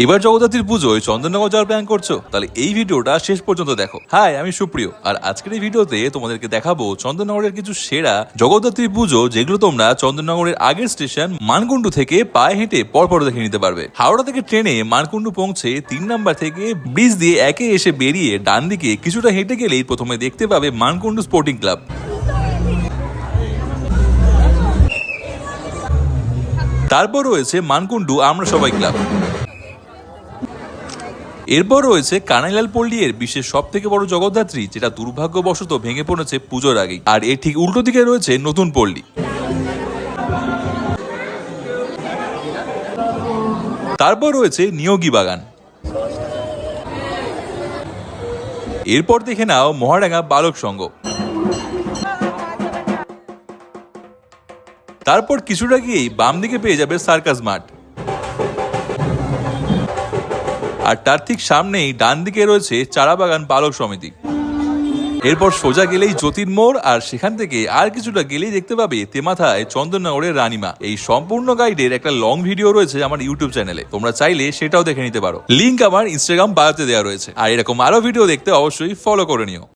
এবার জগদ্ধাত্রীর পুজোয় চন্দননগর যাওয়ার প্ল্যান করছ? তাহলে এই ভিডিওটা শেষ পর্যন্ত দেখো। হাই আমি সুপ্রিয়। আর আজকের এই ভিডিওতে তোমাদেরকে দেখাবো চন্দননগরের কিছু সেরা জগদ্ধাত্রী পুজো, যেগুলো তোমরা চন্দননগরের আগের স্টেশন মানকুণ্ডু থেকে পায়ে হেঁটে পরপর দেখে নিতে পারবে। হাওড়া থেকে ট্রেনে মানকুণ্ডু পৌঁছে তিন নাম্বার থেকে ব্রিজ দিয়ে একে এসে বেরিয়ে ডান দিকে কিছুটা হেঁটে গেলেই প্রথমে দেখতে পাবে মানকুণ্ডু স্পোর্টিং ক্লাব তারপর রয়েছে মানকুণ্ডু আমরা সবাই ক্লাব এরপর রয়েছে কানাইলাল পল্লীর বিশ্বের সব থেকে বড় জগদ্ধাত্রী, যেটা দুর্ভাগ্যবশত ভেঙে পড়েছে পুজোর আগেই। আর এর ঠিক উল্টো দিকে রয়েছে নতুন পল্লী। তারপর রয়েছে নিয়োগী বাগান। এরপর দেখে নাও মহারাঙ্গা বালক সংঘ। তারপর কিছুটা গিয়েই বাম দিকে পেয়ে যাবে সার্কাস মাঠ। আর তার ঠিক সামনেই ডান দিকে রয়েছে চারা বাগান পালক সমিতি। এরপর সোজা গেলেই জ্যোতির্মোড় আর সেখান থেকে আর কিছুটা গেলেই দেখতে পাবে তেমাথায় চন্দননগরের রানিমা। এই সম্পূর্ণ গাইডের একটা লং ভিডিও রয়েছে আমার ইউটিউব চ্যানেলে তোমরা চাইলে সেটাও দেখে নিতে পারো। লিঙ্ক আমার ইনস্টাগ্রাম বায়োতে দেওয়া রয়েছে। আর এরকম আরও ভিডিও দেখতে অবশ্যই ফলো করে নিও।